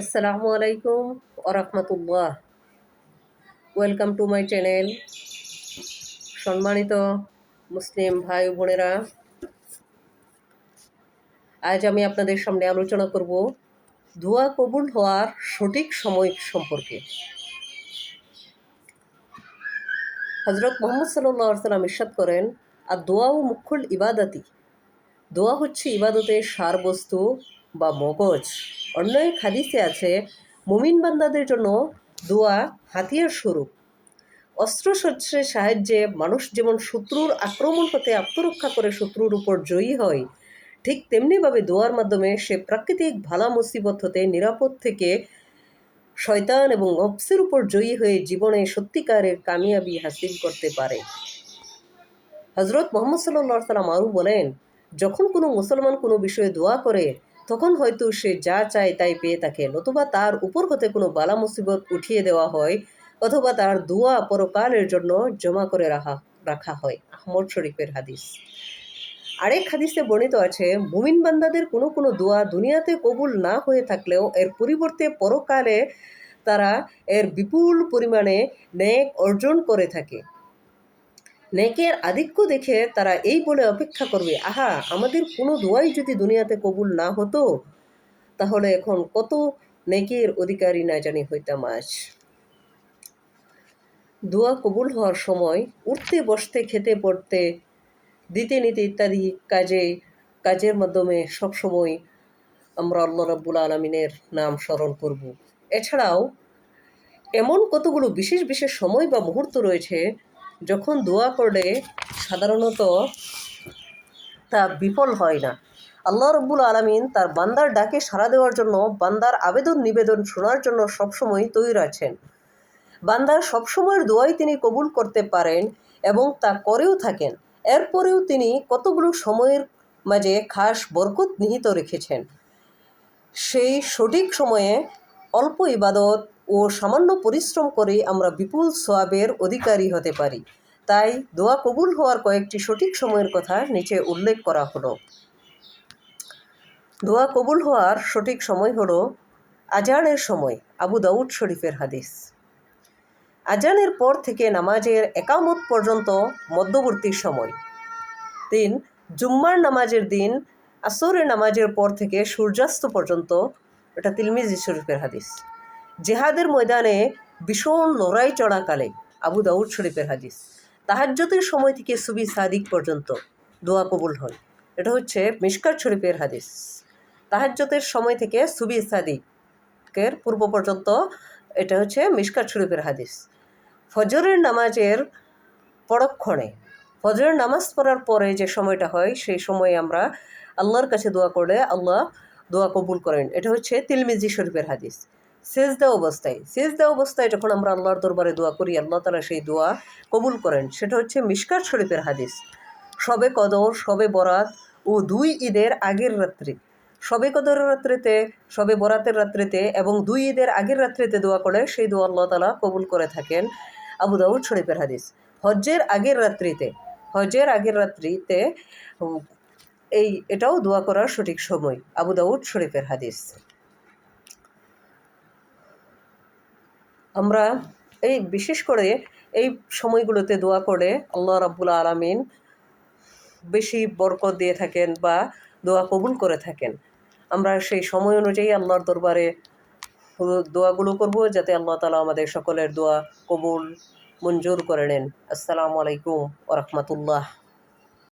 আসসালামু আলাইকুম ওরহমতুল্লাহ ওয়েলকাম টু মাই চ্যানেল সম্মানিত মুসলিম ভাই বোনেরা, আজ আমি আপনাদের সামনে আলোচনা করব ধোয়া কবুল হওয়ার সঠিক সময় সম্পর্কে। হজরত মোহাম্মদ সাল্লাম ইরশাদ করেন আর দোয়া ও মুখ্যল ইবাদাতি। দোয়া হচ্ছে ইবাদতের সারবস্তু বা মগজ। অন্য এক হাদিসে আছে, মুমিন বান্দাদের জন্য দোয়া হাতিয়ার স্বরূপ। অস্ত্রশস্ত্রের সাহায্যে মানুষ যেমন শত্রুর আক্রমণ হতে আত্মরক্ষা করে শত্রুর উপর জয়ী হয়, ঠিক তেমনিভাবে দোয়ার মাধ্যমে সে প্রাকৃতিক ভালা মুসিবত হতে নিরাপদ থেকে শয়তান এবং নফসের উপর জয়ী হয়ে জীবনে সত্যিকারের কামিয়াবি হাসিল করতে পারে। হজরত মোহাম্মদ সাল্লাহ সাল্লাম আরও বলেন, যখন কোনো মুসলমান কোনো বিষয়ে দোয়া করে তখন হয়তো সে যা চায় তাই পেয়ে থাকে নতুবা তার উপর হতে কোনো বালা মুসিবত উঠিয়ে দেওয়া হয়, অথবা তার দোয়া পরকালের জন্য জমা করে রাখা রাখা হয়। আহমদ শরীফের হাদিস। আরেক হাদিসে বর্ণিত আছে, মুমিন বান্দাদের কোনো কোনো দোয়া দুনিয়াতে কবুল না হয়ে থাকলেও এর পরিবর্তে পরকালে তারা এর বিপুল পরিমাণে ন্যাক অর্জন করে থাকে। নেকের আধিক্য দেখে তারা এই বলে অপেক্ষা করবে, আহা, আমাদের কোনো দোয়াই যদি দুনিয়াতে কবুল না হতো, তাহলে এখন কত নেকের অধিকারী না জানি হইতাম আজ। দোয়া কবুল হওয়ার সময় উঠতে, বসতে, খেতে, পড়তে, দিতে, নিতে ইত্যাদি কাজে, কাজের মাধ্যমে সবসময় আমরা আল্লাহ রাব্বুল আলমিনের নাম স্মরণ করব। এছাড়াও এমন কতগুলো বিশেষ বিশেষ সময় বা মুহূর্ত রয়েছে যখন দোয়া করলে সাধারণত তা বিফল হয় না। আল্লাহ রব্বুল আলমিন তার বান্দার ডাকে সাড়া দেওয়ার জন্য বান্দার আবেদন, নিবেদন শোনার জন্য সবসময় তৈরি আছেন। বান্দার সবসময়ের দোয়াই তিনি কবুল করতে পারেন এবং তা করেও থাকেন। এরপরেও তিনি কতগুলো সময়ের মাঝে খাস বরকত নিহিত রেখেছেন। সেই সঠিক সময়ে অল্প ইবাদত ও সামান্য পরিশ্রম করে আমরা বিপুল সোয়াবের অধিকারী হতে পারি। তাই দোয়া কবুল হওয়ার কয়েকটি সঠিক সময়ের কথা নিচে উল্লেখ করা হলো। দোয়া কবুল হওয়ার সঠিক সময় হলো আজানের সময়, আবু দাউদ শরীফের হাদিস। আজানের পর থেকে নামাজের একামত পর্যন্ত মধ্যবর্তী সময়। তিন, জুম্মার নামাজের দিন, আসরের নামাজের পর থেকে সূর্যাস্ত পর্যন্ত, এটা তিলমিজি শরীফের হাদিস। জেহাদের ময়দানে ভীষণ লড়াই চড়াকালে আবু দাউদ শরীফের হাদিস। তাহাজ্যতের সময় থেকে সুবি সাদিক পর্যন্ত দোয়া কবুল হয়। এটা হচ্ছে মিসকাত শরীফের হাদিস। তাহাজ্যতের সময় থেকে সুবি সাদিকের পূর্ব পর্যন্ত এটা হচ্ছে মিসকাত শরীফের হাদিস। ফজরের নামাজের পরক্ষণে, ফজরের নামাজ পড়ার পরে যে সময়টা হয়, সেই সময়ে আমরা আল্লাহর কাছে দোয়া করলে আল্লাহ দোয়া কবুল করেন। এটা হচ্ছে তিলমিজি শরীফের হাদিস। সেজদা অবস্থায় সেজদা অবস্থায় যখন আমরা আল্লাহর দরবারে দোয়া করি, আল্লাহ তালা সেই দোয়া কবুল করেন। সেটা হচ্ছে মিসকাত শরীফের হাদিস। সবে কদর, সবে বরাত ও দুই ঈদের আগের রাত্রি। সবে কদরের রাত্রিতে, সবে বরাতের রাত্রিতে এবং দুই ঈদের আগের রাত্রিতে দোয়া করে সেই দোয়া আল্লাহ তালা কবুল করে থাকেন আবু দাউদ শরীফের হাদিস। হজ্জের আগের রাত্রিতে হজের আগের রাত্রিতে এই, এটাও দোয়া করার সঠিক সময় আবু দাউদ শরীফের হাদিস। আমরা এই বিশেষ করে এই সময়গুলোতে দোয়া করে আল্লাহ রাব্বুল আলমিন বেশি বরকত দিয়ে থাকেন বা দোয়া কবুল করে থাকেন। আমরা সেই সময় অনুযায়ী আল্লাহর দরবারে দোয়াগুলো করব যাতে আল্লাহ তালা আমাদের সকলের দোয়া কবুল, মঞ্জুর করে নেন। আসসালামু আলাইকুম ওরহমতুল্লাহ